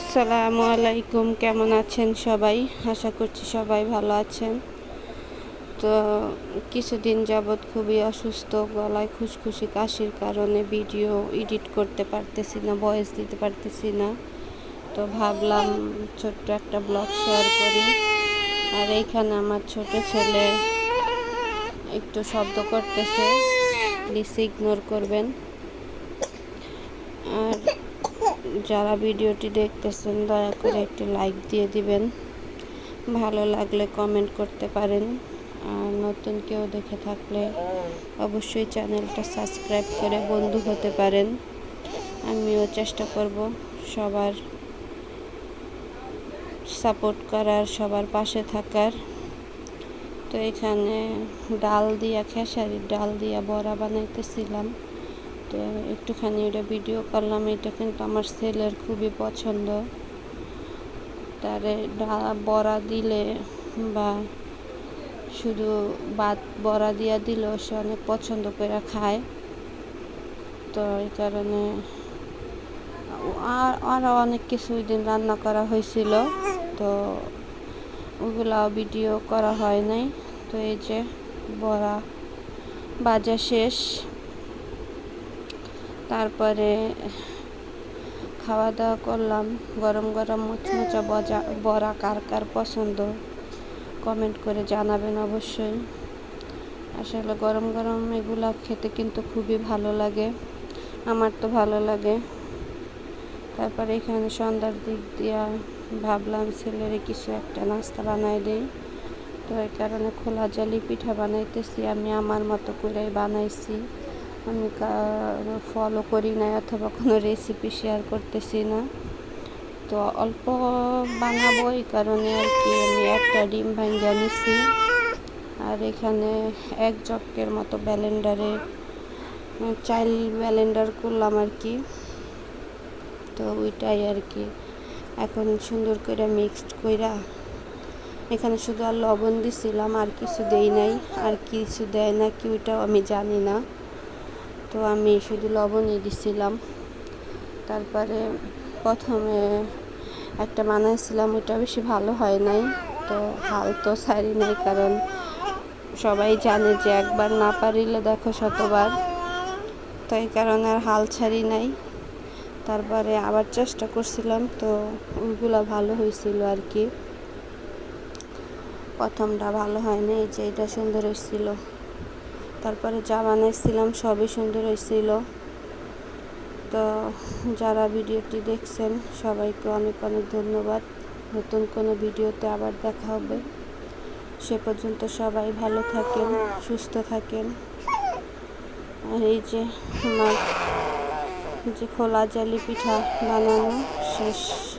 আসসালামু আলাইকুম, কেমন আছেন সবাই? আশা করছি সবাই ভালো আছেন। তো কিছুদিন যাবৎ খুবই অসুস্থ, গলায় খুশখুশি, কাশির কারণে ভিডিও এডিট করতে পারতেছি না ভয়েস দিতে পারতেছি না। তো ভাবলাম ছোট্ট একটা ব্লগ শেয়ার করি। আর এইখানে আমার ছোট ছেলে একটু শব্দ করতেছে প্লিজ ইগনোর করবেন। আর যারা ভিডিওটি দেখতেছেন, দয়া করে একটি লাইক দিয়ে দিবেন। ভালো লাগলে কমেন্ট করতে পারেন। আর নতুন কেউ দেখে থাকলে অবশ্যই চ্যানেলটা সাবস্ক্রাইব করে বন্ধু হতে পারেন। আমিও চেষ্টা করব সবার সাপোর্ট করার, সবার পাশে থাকার। তো এখানে ডাল দিয়া, খেসারির ডাল দিয়া বড়া বানাইতেছিলাম। তো একটুখানি এটা ভিডিও করলাম। এটা কিন্তু আমার ছেলের খুবই পছন্দ। তারে বড়া দিলে বা শুধু ভাত বড়া দিয়া দিলেও সে অনেক পছন্দ করে খায়। তো এই কারণে আর, আরও অনেক কিছু ওই দিন রান্না করা হয়েছিল। তো ওগুলা ভিডিও করা হয় নাই। তো এই যে বড়া বাজা শেষ। তারপরে খাওয়া দাওয়া করলাম। গরম গরম মুচমুচা বজা, বড়া কার কার পছন্দ? কমেন্ট করে জানাবেন অবশ্যই। আসলে গরম গরম এগুলো খেতে কিন্তু খুবই ভালো লাগে। আমার তো ভালো লাগে। তারপরে এখানে সন্ধ্যার দিক দিয়া ভাবলাম ছেলের কিছু একটা নাস্তা বানাই দিই। তো এই কারণে খোলা জালি পিঠা বানাইতেছি, আমি আমার মতো করে বানাইছি। আমি ফলো করি না অথবা কোনো রেসিপি শেয়ার করতেছি না। তো অল্প বানাবো এই কারণে আর কি, আমি একটা ডিম ভাঙ্গা নিছি। আর এখানে এক জকের মতো ব্যালেন্ডারে চাইল ব্যালেন্ডার করলাম আর কি। তো ওইটাই আর কি। এখন সুন্দর করে মিক্সড কইরা, এখানে শুধু আর লবণ দিছিলাম, আর কিছু দেই নাই, আর কিছু দেয় না কি ওইটাও আমি জানি না। তো আমি শুধু লবণই দিছিলাম। তারপরে প্রথমে একটা বানাইছিলাম, ওইটা বেশি ভালো হয় নাই। তো হাল তো সারি নাই, কারণ সবাই জানে যে একবার না পারিলে দেখো শতবার। তো এই কারণে আর হাল ছাড়ি নাই। তারপরে আবার চেষ্টা করছিলাম, তো ওইগুলো ভালো হয়েছিল আর কি। প্রথমটা ভালো হয়নি যে এটা সুন্দর হয়েছিল তারপরে যা বানাইছিলাম সবই সুন্দর হয়েছিল। তো যারা ভিডিওটি দেখছেন, সবাইকে অনেক অনেক ধন্যবাদ। নতুন কোনো ভিডিওতে আবার দেখা হবে। সে পর্যন্ত সবাই ভালো থাকেন, সুস্থ থাকেন। আর এই যে আমার যে খোলা জালি পিঠা বানানো শেষ।